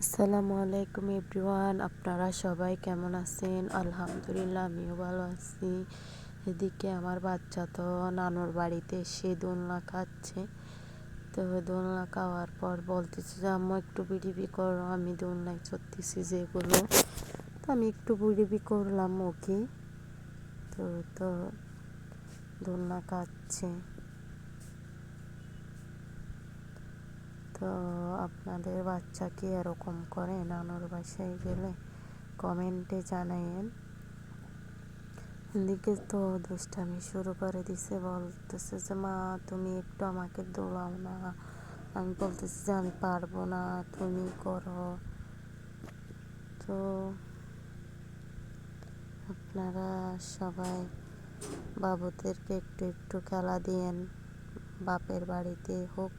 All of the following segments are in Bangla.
আসসালামু আলাইকুম এভরিওয়ান, আপনারা সবাই কেমন আছেন? আলহামদুলিল্লাহ, আমিও ভালো আছি। এদিকে আমার বাচ্চা তো নানুর বাড়িতে এসে দোলনা খাচ্ছে। তো দোলনা খাওয়ার পর বলতেছে যে, আম্মু, একটু বিড়িবি করো, আমি দোলনায় চড়তেছি যেগুলো। তো আমি একটু বিড়িবি করলাম, ওকে। তো তো দোলনা খাচ্ছে। তো আপনাদের বাচ্চা কি এরকম করে নানুর বাসায় গেলে কমেন্টে জানাইন এদিকে তো দুষ্টামি শুরু করে দিছে, বলতেছে যে, মা, তুমি একটু আমাকে দোলাও না। আমি বলতেছি যে, আমি পারব না, তুমি করো। তো আপনারা সবাই বাবুদেরকে একটু একটু খেলা দিয়েন, বাপের বাড়িতে হোক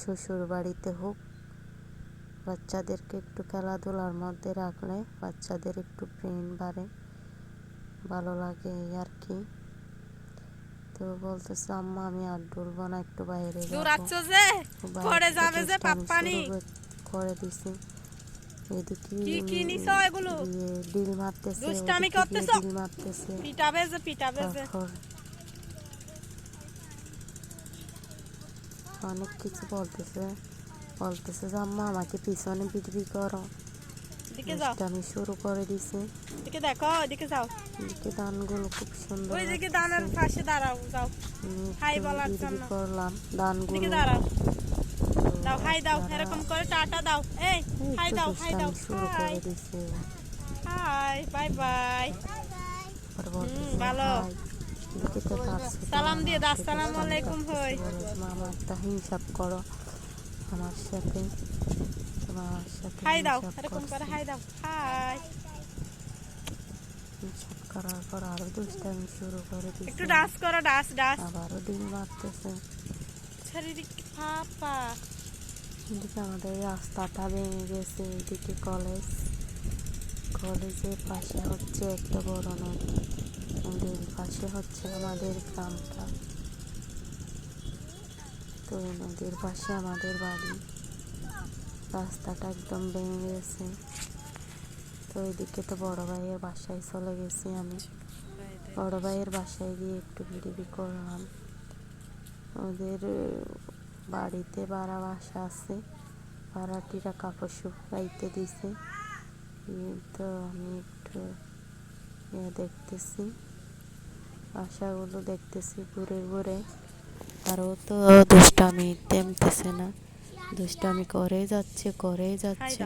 শ্বশুর বাড়িতে হোক বাচ্চাদেরকে একটু খেলাধুলার মধ্যে রাখলে বাচ্চাদের একটু ব্রেন বাড়ে ভালো লাগে এই আর কি। তো বলতেছে আম্মা আমি আর ডুলবো না একটু বাইরে করে দিছি। এদিকে এগুলো? ইয়ে ডিল মারতেছে? ডিল মারতেছে। পিটাবে যে পিটাবে যে অনেক কিছু বলতেছে বলতেছে যে আম্মা আমাকে পিছনে বিক্রি করো। এদিকে যাও। আমি শুরু করে দিছি। এদিকে দেখো এদিকে যাও। এদিকে ধানগুলো খুব সুন্দর ওই দিকে দানের পাশে দাঁড়াও যাও। হাই বলার জন্য। করলাম এদিকে ধানগুলো দাঁড়াও। দাও হাই দাও এরকম করে টাটা দাও। এই হাই দাও হাই দাও। শুরু করে দিছে। Hi bye bye. ভালো। "হাই।" এদিকে তো ভাবছে তো সালাম দিয়ে দাও, আসসালামু আলাইকুম হই। "মামা করো আমার সাথে তোমার সাথে হাই দাও এরকম করে। হাই দাও হাই করার পর আরও দুষ্টামি শুরু করে একটু ডান্স করো ডান্স ডান্স আবারও ডিম মারতেছে শারীরিক পাপা এদিকে আমাদের রাস্তাটা ভেঙে গেছে এদিকে কলেজ কলেজের পাশে হচ্ছে একটা বড় নদী। নদীর পাশে হচ্ছে আমাদের গ্রামটা। তো নদীর পাশে আমাদের বাড়ি। রাস্তাটা একদম ভেঙে গেছে। তো এদিকে তো বড় ভাইয়ের বাসায় চলে গেছি আমি। বড় ভাইয়ের বাসায় গিয়ে একটু বিড়িবি করলাম। ওদের বাড়িতে ভাড়া বাসা আছে। ভাড়াটিরা কাপড় শুকাইতে দিছে। তো আমি একটু দেখতেছি। আশাগুলো দেখতেছি ঘুরে ঘুরে। আরও তো দুষ্টামি তেমতেছে না। দুষ্টামি করে যাচ্ছে করে যাচ্ছে।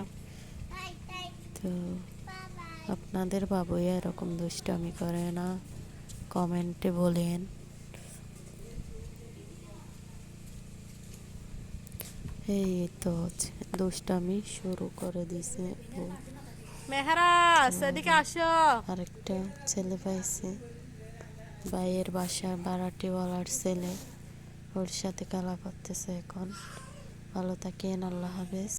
তো আপনাদের বাবুই এরকম দুষ্টামি করে না? কমেন্টে বলেন। এই তো দুষ্টামি শুরু করে দিছে মেহরাজ, এদিকে আসো। আরেকটা ছেলে পাইছে। ভাইয়ের বাসা, বারাটিওয়ালার ছেলে। ওর সাথে খেলা করতেছে এখন। ভালো থাকেন, আল্লাহ হাফেজ।